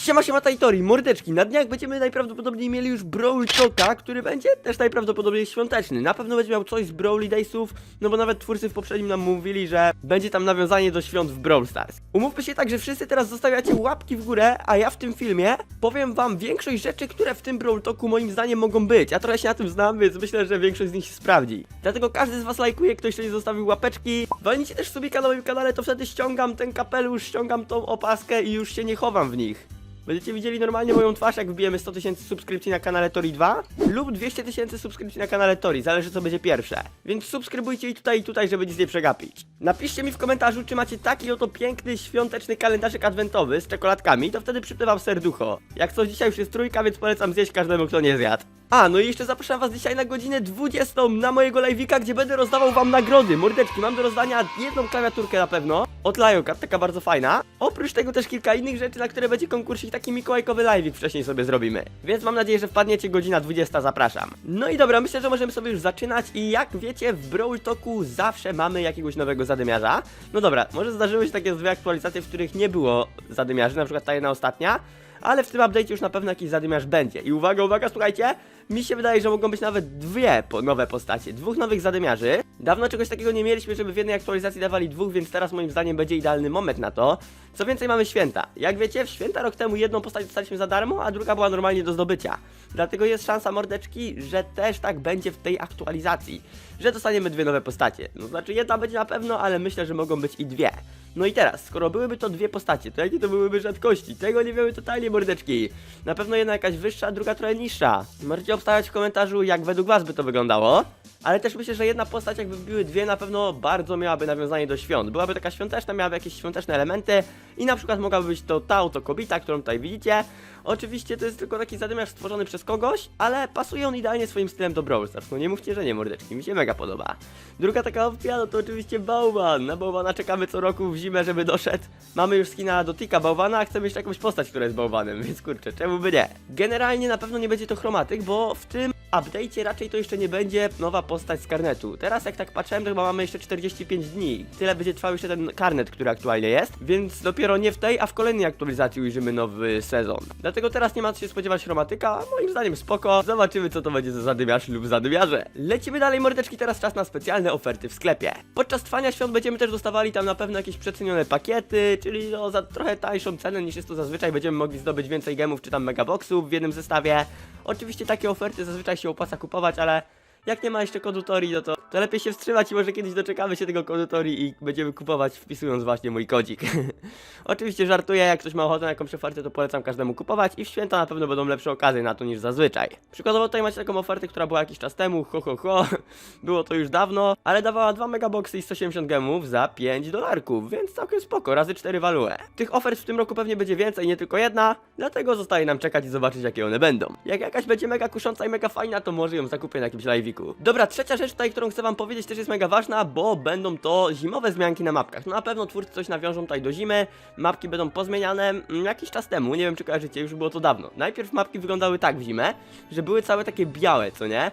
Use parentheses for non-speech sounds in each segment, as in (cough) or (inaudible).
Siema, siema, Tajtori, mordeczki. Na dniach będziemy najprawdopodobniej mieli już Brawl Talka, który będzie też najprawdopodobniej świąteczny. Na pewno będzie miał coś z Brawly Daysów, no bo nawet twórcy w poprzednim nam mówili, że będzie tam nawiązanie do świąt w Brawl Stars. Umówmy się tak, że wszyscy teraz zostawiacie łapki w górę, a ja w tym filmie powiem wam większość rzeczy, które w tym Brawl Talku moim zdaniem mogą być. Ja trochę się na tym znam, więc myślę, że większość z nich się sprawdzi. Dlatego każdy z was lajkuje, ktoś nie zostawił łapeczki. Walnijcie też sobie na moim kanale, to wtedy ściągam ten kapelusz, ściągam tą opaskę i już się nie chowam w nich. Będziecie widzieli normalnie moją twarz, jak wbijemy 100 tysięcy subskrypcji na kanale Tori 2 lub 200 tysięcy subskrypcji na kanale Tori, zależy co będzie pierwsze. Więc subskrybujcie i tutaj i tutaj, żeby nic nie przegapić. Napiszcie mi w komentarzu, czy macie taki oto piękny, świąteczny kalendarzyk adwentowy z czekoladkami, to wtedy przypnę wam serducho. Jak coś dzisiaj już jest trójka, więc polecam zjeść każdemu, kto nie zjadł. A, no i jeszcze zapraszam was dzisiaj na godzinę 20 na mojego live'ika, gdzie będę rozdawał wam nagrody. Mordeczki, mam do rozdania jedną klawiaturkę na pewno, od Liokat, taka bardzo fajna. Oprócz tego też kilka innych rzeczy, na które będzie konkursik, taki mikołajkowy live'ik wcześniej sobie zrobimy. Więc mam nadzieję, że wpadniecie, godzina 20, zapraszam. No i dobra, myślę, że możemy sobie już zaczynać i jak wiecie, w Brawl Talku zawsze mamy jakiegoś nowego zadymiarza. No dobra, może zdarzyły się takie dwie aktualizacje, w których nie było zadymiarzy, na przykład ta jedna ostatnia, ale w tym update'cie już na pewno jakiś zadymiarz będzie. I uwaga, uwaga, słuchajcie, mi się wydaje, że mogą być nawet dwie po nowe postacie, dwóch nowych zadymiarzy. Dawno czegoś takiego nie mieliśmy, żeby w jednej aktualizacji dawali dwóch, więc teraz moim zdaniem będzie idealny moment na to. Co więcej, mamy święta. Jak wiecie, w święta rok temu jedną postać dostaliśmy za darmo, a druga była normalnie do zdobycia. Dlatego jest szansa, mordeczki, że też tak będzie w tej aktualizacji. Że dostaniemy dwie nowe postacie. No znaczy jedna będzie na pewno, ale myślę, że mogą być i dwie. No i teraz, skoro byłyby to dwie postacie, to jakie to byłyby rzadkości? Tego nie wiemy totalnie, mordeczki. Na pewno jedna jakaś wyższa, druga trochę niższa. Możecie obstawiać w komentarzu, jak według was by to wyglądało. Ale też myślę, że jedna postać, jakby były dwie, na pewno bardzo miałaby nawiązanie do świąt. Byłaby taka świąteczna, miałaby jakieś świąteczne elementy i na przykład mogłaby być to ta oto kobieta, którą tutaj widzicie. Oczywiście to jest tylko taki zadymiarz stworzony przez kogoś, ale pasuje on idealnie swoim stylem do Brawl Stars. No nie mówcie, że nie, mordeczki, mi się mega podoba. Druga taka opcja, no to oczywiście bałwan. Na bałwana czekamy co roku w zimę, żeby doszedł. Mamy już skina do Tika bałwana, a chcemy jeszcze jakąś postać, która jest bałwanem, więc kurczę, czemu by nie? Generalnie na pewno nie będzie to chromatyk, bo w tym update'cie raczej to jeszcze nie będzie nowa postać z karnetu. Teraz jak tak patrzyłem, to chyba mamy jeszcze 45 dni. Tyle będzie trwał jeszcze ten karnet, który aktualnie jest, więc dopiero nie w tej, a w kolejnej aktualizacji ujrzymy nowy sezon. Dlatego teraz nie ma co się spodziewać chromatyka, moim zdaniem spoko. Zobaczymy co to będzie za zadymiarz lub zadymiarze. Lecimy dalej mordeczki, teraz czas na specjalne oferty w sklepie. Podczas trwania świąt będziemy też dostawali tam na pewno jakieś przecenione pakiety, czyli no za trochę tańszą cenę niż jest to zazwyczaj będziemy mogli zdobyć więcej gemów czy tam megaboxów w jednym zestawie. Oczywiście takie oferty zazwyczaj się opłaca kupować, ale jak nie ma jeszcze kodu Tori, no to, to lepiej się wstrzymać i może kiedyś doczekamy się tego kodu Tori i będziemy kupować wpisując właśnie mój kodzik. (laughs) Oczywiście żartuję, jak ktoś ma ochotę na jakąś ofertę, to polecam każdemu kupować i w święta na pewno będą lepsze okazje na to niż zazwyczaj. Przykładowo tutaj macie taką ofertę, która była jakiś czas temu, ho ho ho, (laughs) było to już dawno, ale dawała 2 megaboxy i 170 gemów za 5 dolarków, więc całkiem spoko, razy 4 walue. Tych ofert w tym roku pewnie będzie więcej, nie tylko jedna, dlatego zostaje nam czekać i zobaczyć jakie one będą. Jak jakaś będzie mega kusząca i mega fajna, to może ją zakupię na jakimś live'iku. Dobra, trzecia rzecz tutaj, którą chcę wam powiedzieć też jest mega ważna, bo będą to zimowe zmianki na mapkach. No na pewno twórcy coś nawiążą tutaj do zimy, mapki będą pozmieniane mm, jakiś czas temu, nie wiem czy kojarzycie, już było to dawno. Najpierw mapki wyglądały tak w zimę, że były całe takie białe, co nie?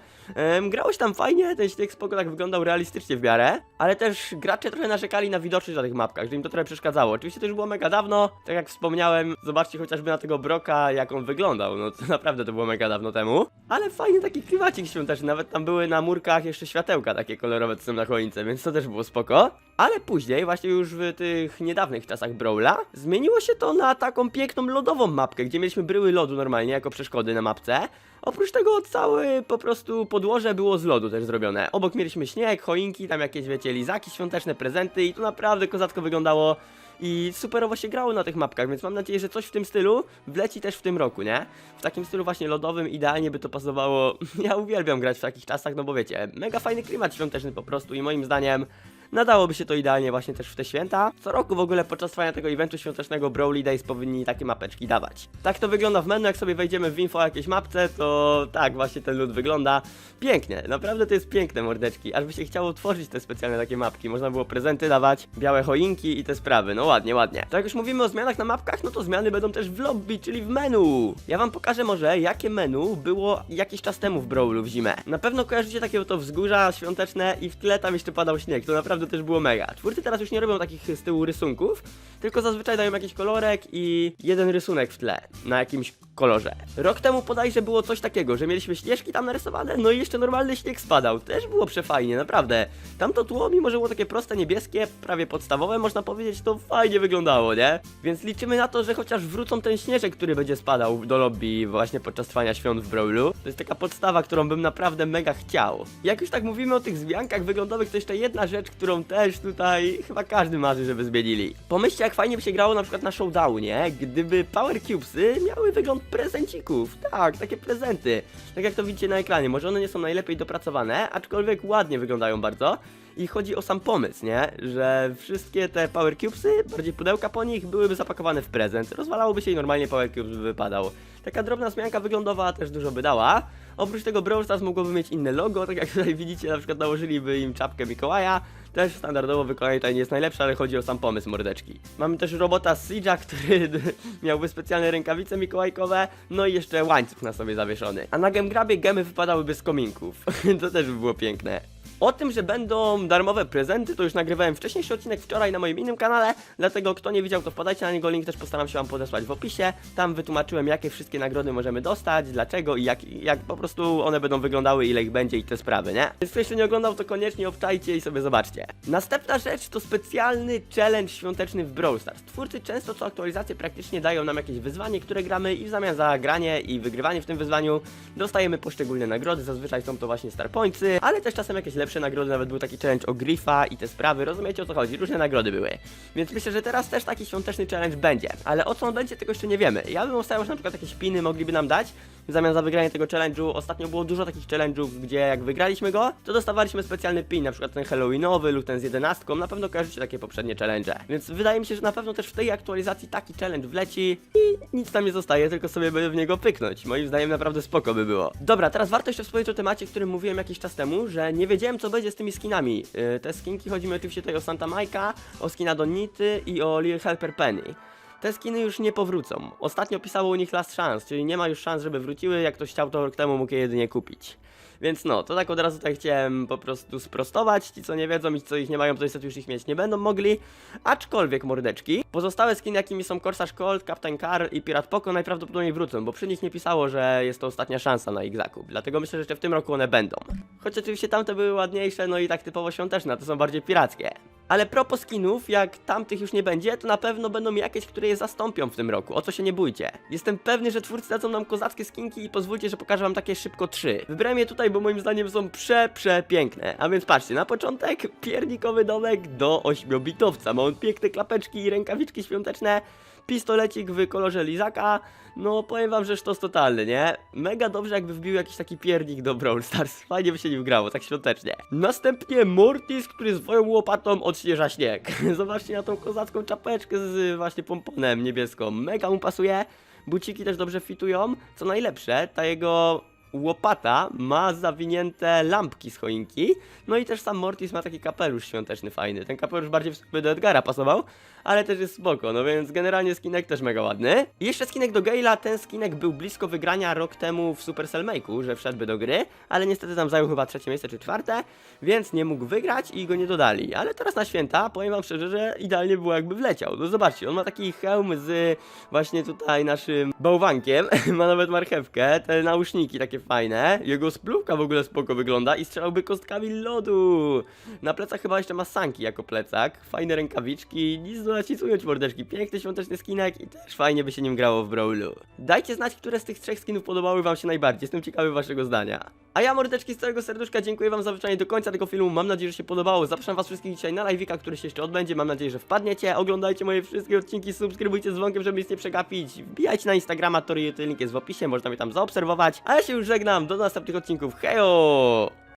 Grało się tam fajnie, ten śnieg spoko tak wyglądał realistycznie w miarę, ale też gracze trochę narzekali na widoczność na tych mapkach, że im to trochę przeszkadzało. Oczywiście to już było mega dawno, tak jak wspomniałem, zobaczcie chociażby na tego Broka, jak on wyglądał, no to (laughs) naprawdę to było mega dawno temu. Ale fajny taki klimacik świąteczny, nawet tam były na murkach jeszcze światełka takie kolorowe, co są na choince, więc to też było spoko. Ale później, właśnie już w tych niedawnych czasach Brawla, zmieniło się to na taką piękną lodową mapkę, gdzie mieliśmy bryły lodu normalnie jako przeszkody na mapce. Oprócz tego całe po prostu podłoże było z lodu też zrobione. Obok mieliśmy śnieg, choinki, tam jakieś wiecie, lizaki świąteczne, prezenty i to naprawdę kozacko wyglądało. I superowo się grało na tych mapkach, więc mam nadzieję, że coś w tym stylu wleci też w tym roku, nie? W takim stylu właśnie lodowym idealnie by to pasowało. (laughs) Ja uwielbiam grać w takich czasach, no bo wiecie, mega fajny klimat świąteczny po prostu i moim zdaniem Nadałoby się to idealnie właśnie też w te święta. Co roku w ogóle podczas trwania tego eventu świątecznego Brawly Days powinni takie mapeczki dawać. Tak to wygląda w menu, jak sobie wejdziemy w info o jakiejś mapce, to tak właśnie ten lud wygląda. Pięknie, naprawdę to jest piękne mordeczki, aż by się chciało tworzyć te specjalne takie mapki. Można było prezenty dawać, białe choinki i te sprawy, no ładnie, ładnie. To jak już mówimy o zmianach na mapkach, no to zmiany będą też w lobby, czyli w menu. Ja wam pokażę może, jakie menu było jakiś czas temu w Brawlu w zimę. Na pewno kojarzycie takie oto wzgórza świąteczne i w tle tam jeszcze padał śnieg, to naprawdę naprawdę też było mega. Twórcy teraz już nie robią takich z tyłu rysunków, tylko zazwyczaj dają jakiś kolorek i jeden rysunek w tle na jakimś kolorze. Rok temu podajże było coś takiego, że mieliśmy śnieżki tam narysowane, no i jeszcze normalny śnieg spadał. Też było przefajnie, naprawdę. Tamto tło, mimo że było takie proste, niebieskie, prawie podstawowe, można powiedzieć, to fajnie wyglądało, nie? Więc liczymy na to, że chociaż wrócą ten śnieżek, który będzie spadał do lobby właśnie podczas trwania świąt w Brawlu. To jest taka podstawa, którą bym naprawdę mega chciał. Jak już tak mówimy o tych zmiankach wyglądowych, to jeszcze jedna rzecz, którą też tutaj chyba każdy marzy, żeby zmienili. Pomyślcie, jak fajnie by się grało na przykład na showdownie, gdyby Power Cubesy miały wygląd prezencików. Tak, takie prezenty. Tak jak to widzicie na ekranie. Może one nie są najlepiej dopracowane, aczkolwiek ładnie wyglądają bardzo. I chodzi o sam pomysł, nie? Że wszystkie te Power Cubesy, bardziej pudełka po nich, byłyby zapakowane w prezent. Rozwalałoby się i normalnie Power Cubes by wypadał. Taka drobna zmianka wyglądowa też dużo by dała. Oprócz tego Brawl Stars mogłoby mieć inne logo, tak jak tutaj widzicie, na przykład nałożyliby im czapkę Mikołaja. Też standardowo wykonanie tutaj nie jest najlepsze, ale chodzi o sam pomysł mordeczki. Mamy też robota Siege'a, który (laughs) miałby specjalne rękawice mikołajkowe, no i jeszcze łańcuch na sobie zawieszony. A na Gemgrabie gemy wypadałyby z kominków. (laughs) to też by było piękne. O tym, że będą darmowe prezenty, to już nagrywałem wcześniejszy odcinek wczoraj na moim innym kanale, dlatego kto nie widział, to wpadajcie na niego, link też postaram się wam podesłać w opisie. Tam wytłumaczyłem, jakie wszystkie nagrody możemy dostać, dlaczego i jak, jak po prostu one będą wyglądały, ile ich będzie i te sprawy, nie? Więc kto jeszcze nie oglądał, to koniecznie obczajcie i sobie zobaczcie. Następna rzecz to specjalny challenge świąteczny w Brawl Stars. Twórcy często co aktualizacje praktycznie dają nam jakieś wyzwanie, które gramy i w zamian za granie i wygrywanie w tym wyzwaniu dostajemy poszczególne nagrody, zazwyczaj są to właśnie Star Pointsy, ale też czasem jakieś lepsze nagrody, nawet był taki challenge o Griffa i te sprawy, rozumiecie o co chodzi, różne nagrody były. Więc myślę, że teraz też taki świąteczny challenge będzie, ale o co on będzie, tego jeszcze nie wiemy. Ja bym ustawiał, że na przykład jakieś piny mogliby nam dać, w zamian za wygranie tego challenge'u. Ostatnio było dużo takich challenge'ów, gdzie jak wygraliśmy go, to dostawaliśmy specjalny pin, na przykład ten Halloweenowy lub ten z 11. Na pewno kojarzycie takie poprzednie challenge. Więc wydaje mi się, że na pewno też w tej aktualizacji taki challenge wleci i nic tam nie zostaje, tylko sobie by w niego pyknąć. Moim zdaniem naprawdę spoko by było. Dobra, teraz warto jeszcze wspomnieć o temacie, o którym mówiłem jakiś czas temu, że nie wiedziałem co będzie z tymi skinami. Yy, te skinki, chodzi mi oczywiście tutaj o Santa Majka, o skina Donity i o Lil Helper Penny. Te skiny już nie powrócą. Ostatnio pisało u nich Last Chance, czyli nie ma już szans, żeby wróciły. Jak ktoś chciał, to rok temu mógł je jedynie kupić. Więc no, to tak od razu tutaj chciałem po prostu sprostować. Ci, co nie wiedzą i co ich nie mają, to niestety już ich mieć nie będą mogli. Aczkolwiek, mordeczki, pozostałe skiny, jakimi są Corsage Colt, Captain Carl i Pirat Poco, najprawdopodobniej wrócą, bo przy nich nie pisało, że jest to ostatnia szansa na ich zakup. Dlatego myślę, że jeszcze w tym roku one będą. Choć oczywiście tamte były ładniejsze, no i tak typowo świąteczne, to są bardziej pirackie. Ale propos skinów, jak tamtych już nie będzie, to na pewno będą jakieś, które je zastąpią w tym roku. O co się nie bójcie. Jestem pewny, że twórcy dadzą nam kozackie skinki i pozwólcie, że pokażę wam takie szybko trzy. Wybrałem je tutaj, bo moim zdaniem są prze, prze piękne. A więc patrzcie, na początek piernikowy domek do 8-bitowca. Ma on piękne klapeczki i rękawiczki świąteczne. Pistolecik w kolorze lizaka. No, powiem wam, że sztos totalny, nie? Mega dobrze, jakby wbił jakiś taki piernik do Brawl Stars. (laughs) Fajnie by się nim grało, tak świątecznie. Następnie Mortis, który swoją łopatą odśnieża śnieg. (laughs) Zobaczcie na tą kozacką czapeczkę z właśnie pomponem niebieską. Mega mu pasuje. Buciki też dobrze fitują. Co najlepsze, ta jego łopata ma zawinięte lampki z choinki. No i też sam Mortis ma taki kapelusz świąteczny fajny. Ten kapelusz bardziej w do Edgara pasował, ale też jest spoko, no więc generalnie skinek też mega ładny. I jeszcze skinek do Gale'a, ten skinek był blisko wygrania rok temu w Supercell Make'u, że wszedłby do gry, ale niestety tam zajął chyba trzecie miejsce czy czwarte, więc nie mógł wygrać i go nie dodali. Ale teraz na święta, powiem wam szczerze, że idealnie było jakby wleciał. No zobaczcie, on ma taki hełm z właśnie tutaj naszym bałwankiem, (laughs) ma nawet marchewkę, te nauszniki takie fajne, jego spluwka w ogóle spoko wygląda i strzelałby kostkami lodu. Na plecach chyba jeszcze ma sanki jako plecak, fajne rękawiczki, nic do nacisnąć mordeczki, piękny świąteczny skinek i też fajnie by się nim grało w Brawlu. Dajcie znać, które z tych trzech skinów podobały wam się najbardziej, jestem ciekawy waszego zdania. A ja mordeczki z całego serduszka dziękuję wam za wyczanie do końca tego filmu, mam nadzieję, że się podobało, zapraszam was wszystkich dzisiaj na live'ika, który się jeszcze odbędzie, mam nadzieję, że wpadniecie, oglądajcie moje wszystkie odcinki, subskrybujcie z dzwonkiem, żeby nic nie przegapić, wbijajcie na Instagrama, Tory, link jest w opisie, można mnie tam zaobserwować, a ja się już żegnam, do następnych odcinków, hejo!